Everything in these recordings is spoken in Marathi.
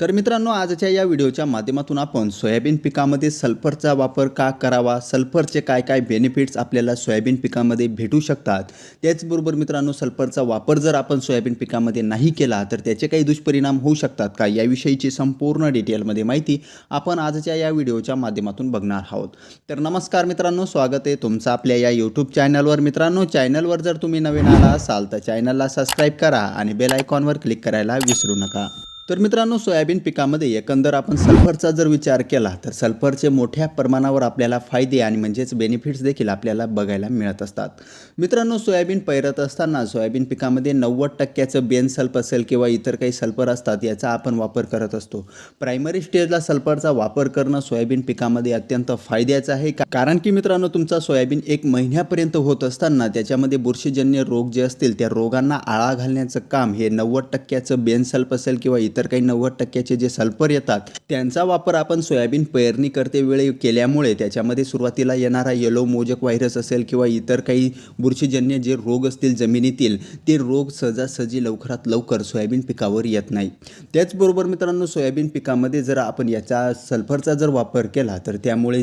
तर मित्रांनो आजच्या या व्हिडिओच्या माध्यमातून आपण सोयाबीन पिकामध्ये सल्फरचा वापर का करावा? सल्फरचे काय काय बेनिफिट्स आपल्याला सोयाबीन पिकामध्ये भेटू शकतात? त्याचबरोबर मित्रांनो सल्फरचा वापर जर आपण सोयाबीन पिकामध्ये नाही केला तर त्याचे काही दुष्परिणाम होऊ शकतात का? याविषयीची संपूर्ण डिटेलमध्ये माहिती आपण आजच्या या व्हिडिओच्या माध्यमातून बघणार आहोत. तर नमस्कार मित्रांनो स्वागत आहे तुमचं आपल्या या यूट्यूब चॅनलवर मित्रांनो चॅनलवर जर तुम्ही नवीन आला असाल तर चॅनलला सबस्क्राईब करा आणि बेल आयकॉनवर क्लिक करायला विसरू नका. तर मित्रांनो सोयाबीन पिकामध्ये एकंदर आपण सल्फरचा जर विचार केला तर सल्फरचे मोठ्या प्रमाणावर आपल्याला फायदे आणि म्हणजेच बेनिफिट्स देखील आपल्याला बघायला मिळत असतात. मित्रांनो सोयाबीन पैरत असताना सोयाबीन पिकामध्ये नव्वद टक्क्याचं बेन सल्फ असेल किंवा इतर काही सल्फर असतात याचा आपण वापर करत असतो. प्रायमरी स्टेजला सल्फरचा वापर करणं सोयाबीन पिकामध्ये अत्यंत फायद्याचं आहे. का- कारण की मित्रांनो तुमचा सोयाबीन एक महिन्यापर्यंत होत असताना त्याच्यामध्ये बुरशीजन्य रोग जे असतील त्या रोगांना आळा घालण्याचं काम हे नव्वद टक्क्याचं बेन सल्फ असेल किंवा इतर काही नव्वद टक्क्याचे जे सल्फर येतात त्यांचा वापर आपण सोयाबीन पेरणी करते वेळी केल्यामुळे त्याच्यामध्ये सुरुवातीला येणारा येलो मोजक व्हायरस असेल किंवा इतर काही बुरशीजन्य जे रोग असतील जमिनीतील ते रोग सहजासहजी लवकरात लवकर सोयाबीन पिकावर येत नाही. त्याचबरोबर मित्रांनो सोयाबीन पिकामध्ये जर आपण याचा सल्फरचा जर वापर केला तर त्यामुळे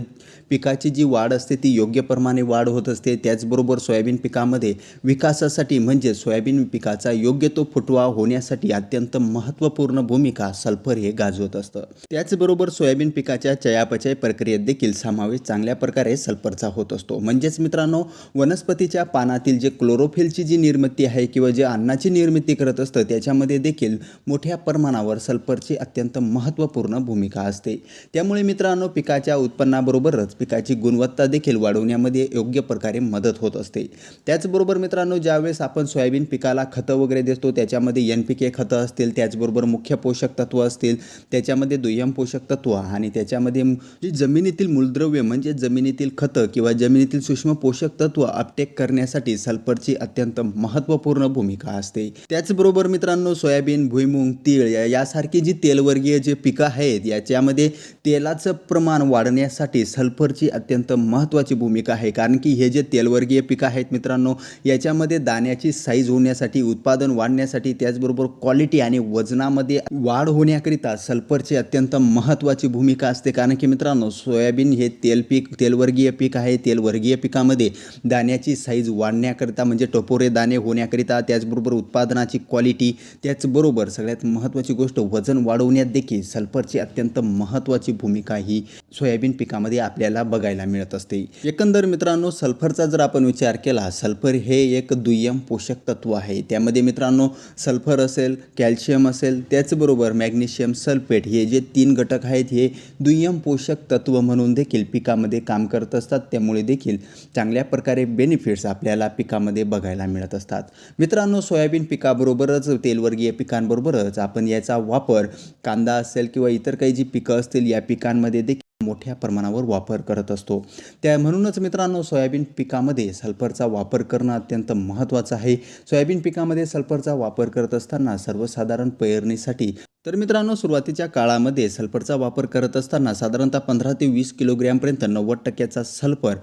पिकाची जी वाढ असते ती योग्य प्रमाणे वाढ होत असते. त्याचबरोबर सोयाबीन पिकामध्ये विकासासाठी म्हणजे सोयाबीन पिकाचा योग्य तो फुटवा होण्यासाठी अत्यंत महत्त्वपूर्ण भूमिका सल्फर हे गाजवत असतं. त्याचबरोबर सोयाबीन पिकाच्या चयापचय प्रक्रियेत देखील समावेश चांगल्या प्रकारे सल्फरचा होत असतो. म्हणजेच मित्रांनो वनस्पतीच्या पानातील जे क्लोरोफिलची जी निर्मिती आहे किंवा जे अन्नाची निर्मिती करत असतं त्याच्यामध्ये देखील मोठ्या प्रमाणावर सल्फरची अत्यंत महत्त्वपूर्ण भूमिका असते. त्यामुळे मित्रांनो पिकाच्या उत्पन्नाबरोबरच पिकाची गुणवत्ता देखील वाढवण्यामध्ये योग्य प्रकारे मदत होत असते. त्याचबरोबर मित्रांनो ज्यावेळेस आपण सोयाबीन पिकाला खतं वगैरे देतो त्याच्यामध्ये एन पी के खतं असतील त्याचबरोबर मुख्य मुख्य पोषक तत्व असतील त्याच्यामध्ये दुय्यम पोषक तत्व आणि त्याच्यामध्ये जी जमिनीतील मूलद्रव्य म्हणजे जमिनीतील खतं किंवा जमिनीतील सूक्ष्म पोषक तत्व अपटेक करण्यासाठी सल्फरची अत्यंत महत्त्वपूर्ण भूमिका असते. त्याचबरोबर मित्रांनो सोयाबीन भुईमुंग तीळ या- यासारखी जी तेलवर्गीय जे पिकं आहेत याच्यामध्ये तेलाचं प्रमाण वाढण्यासाठी सल्फरची अत्यंत महत्त्वाची भूमिका आहे. कारण की हे जे तेलवर्गीय पिकं आहेत मित्रांनो याच्यामध्ये दाण्याची साईज होण्यासाठी उत्पादन वाढण्यासाठी त्याचबरोबर क्वालिटी आणि वजनामध्ये वाढ होण्याकरिता सल्फरची अत्यंत महत्त्वाची भूमिका असते. कारण की मित्रांनो सोयाबीन हे तेल पीक तेलवर्गीय पीक आहे. तेलवर्गीय पिकामध्ये दाण्याची साईज वाढण्याकरिता म्हणजे टपोरे दाणे होण्याकरिता त्याचबरोबर उत्पादनाची क्वालिटी त्याचबरोबर सगळ्यात महत्त्वाची गोष्ट वजन वाढवण्यात देखील सल्फरची अत्यंत महत्त्वाची भूमिका ही सोयाबीन पिकामध्ये आपल्याला बघायला मिळत असते. एकंदर मित्रांनो सल्फरचा जर आपण विचार केला सल्फर हे एक दुय्यम पोषक तत्व आहे. त्यामध्ये मित्रांनो सल्फर असेल कॅल्शियम असेल त्याच त्याचबरोबर मॅग्नेशियम सल्फेट हे जे तीन घटक आहेत हे दुय्यम पोषक तत्व म्हणून देखील पिकामध्ये काम करत असतात. त्यामुळे देखील चांगल्या प्रकारे बेनिफिट्स आपल्याला पिकामध्ये बघायला मिळत असतात. मित्रांनो सोयाबीन पिकाबरोबरच तेलवर्गीय पिकांबरोबरच आपण याचा वापर कांदा असेल किंवा इतर काही जी पिकं असतील या पिकांमध्ये देखील मोठ्या प्रमाणावर वापर करत असतो. त्या म्हणूनच मित्रांनो सोयाबीन पिकामध्ये सल्फरचा वापर करणं अत्यंत महत्त्वाचं आहे. सोयाबीन पिकामध्ये सल्फरचा वापर करत असताना सर्वसाधारण पेरणीसाठी तर मित्रांनो सुरुवातीच्या काळामध्ये सल्फरचा वापर करत असताना साधारणतः पंधरा ते वीस किलोग्रॅमपर्यंत नव्वद टक्क्याचा सल्फर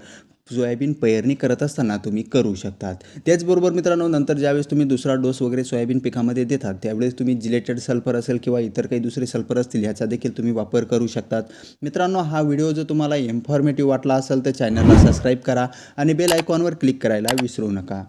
सोयाबीन पेरणी करत असताना तुम्ही करू शकतात. त्याचबरोबर मित्रांनो नंतर ज्यावेळेस तुम्ही दुसरा डोस वगैरे सोयाबीन पिकामध्ये देतात त्यावेळेस तुम्ही जिलेटेड सल्फर असेल किंवा इतर काही दुसरे सल्फर असतील ह्याचा देखील तुम्ही वापर करू शकतात. मित्रांनो हा व्हिडिओ जर तुम्हाला इन्फॉर्मेटिव्ह वाटला असेल तर चॅनलला सबस्क्राईब करा आणि बेल आयकॉनवर क्लिक करायला विसरू नका.